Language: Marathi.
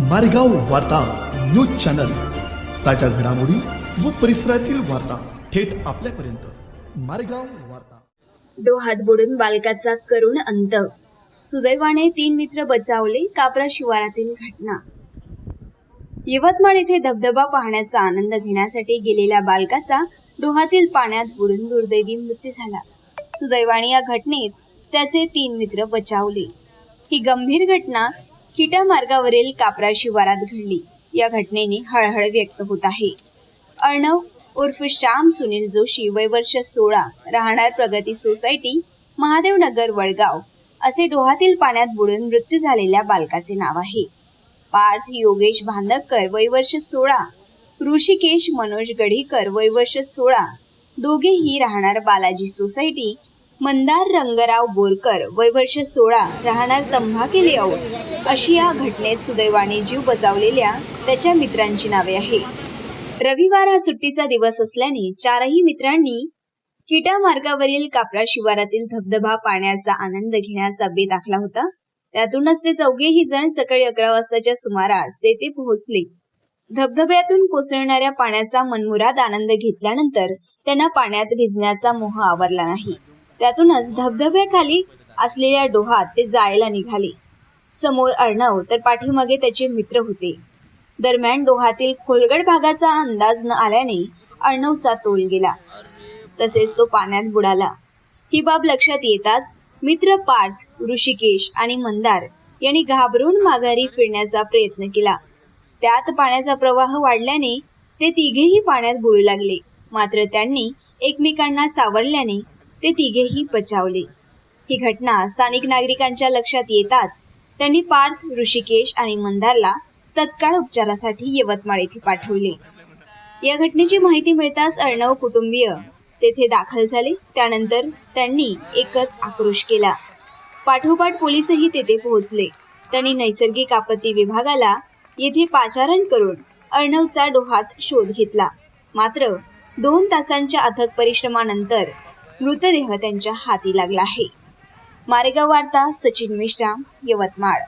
मारेगाव वार्ता न्यूज चॅनल. ताज्या घडामोडी व परिसरातील वार्ता थेट आपल्यापर्यंत. मारेगाव वार्ता. डोहात बुडून बालकाचा करुण अंत. सुदैवाने तीन मित्र बचावले कापरा शिवारातील घटना. यवतमाळ येथे धबधबा पाहण्याचा आनंद घेण्यासाठी गेलेल्या बालकाचा डोहातील पाण्यात बुडून दुर्दैवी मृत्यू झाला. सुदैवाने या घटनेत त्याचे तीन मित्र बचावले. ही गंभीर घटना किटा मार्गावरील कापरा शिवारात घडली. या घटनेने हळहळ व्यक्त होत आहे. अर्णव उर्फ श्याम सुनील जोशी वय वर्ष सोळा राहणार प्रगती सोसायटी महादेवनगर वडगाव असे डोहातील पाण्यात बुडून मृत्यू झालेल्या बालकाचे नाव आहे. पार्थ योगेश भांदकर वय वर्ष सोळा ऋषिकेश मनोज गढीकर वय वर्ष सोळा दोघेही राहणार बालाजी सोसायटी मंदार रंगराव बोरकर वय वर्ष सोळा राहणार तंभाके लेआउट अशी या घटनेत सुदैवाने जीव बचावलेल्या त्याच्या मित्रांची नावे आहे रविवार हा सुट्टीचा दिवस असल्याने चारही मित्रांनी किटा मार्गावरील कापरा शिवारातील धबधबा पाण्याचा आनंद घेण्याचा बेत आखला होता. त्यातूनच ते चौघेही जण सकाळी अकरा वाजताच्या सुमारास तेथे पोहोचले. धबधब्यातून कोसळणाऱ्या पाण्याचा मनमुराद आनंद घेतल्यानंतर त्यांना पाण्यात भिजण्याचा मोह आवरला नाही. त्यातूनच धबधब्याखाली असलेल्या डोहात ते जायला निघाले. समोर अर्णव तर पाठीमागे त्याचे मित्र होते. दरम्यान डोहातील खोलगड भागाचा अंदाज न आल्याने अर्णवचा तोल गेला. तसेच तो पाण्यात बुडाला. ही बाब लक्षात येताच मित्र पार्थ ऋषिकेश आणि मंदार यांनी घाबरून माघारी फिरण्याचा प्रयत्न केला. त्यात पाण्याचा प्रवाह वाढल्याने ते तिघेही पाण्यात बुडू लागले. मात्र त्यांनी एकमेकांना सावरल्याने ते तिघेही बचावले. ही घटना स्थानिक नागरिकांच्या लक्षात येताच त्यांनी पार्थ ऋषिकेश आणि मंदारला तत्काळ उपचारासाठी यवतमाळ येथे पाठवले. या घटनेची माहिती मिळताच अर्णव कुटुंबीय तेथे दाखल झाले. त्यानंतर त्यांनी एकच आक्रोश केला. पाठोपाठ पोलीसही तेथे पोहोचले. त्यांनी नैसर्गिक आपत्ती विभागाला येथे पाचारण करून अर्णवचा डोहात शोध घेतला. मात्र दोन तासांच्या अथक परिश्रमानंतर मृतदेह त्यांच्या हाती लागला आहे. मारेगाव वार्ता सचिन मेश्राम यवतमाळ.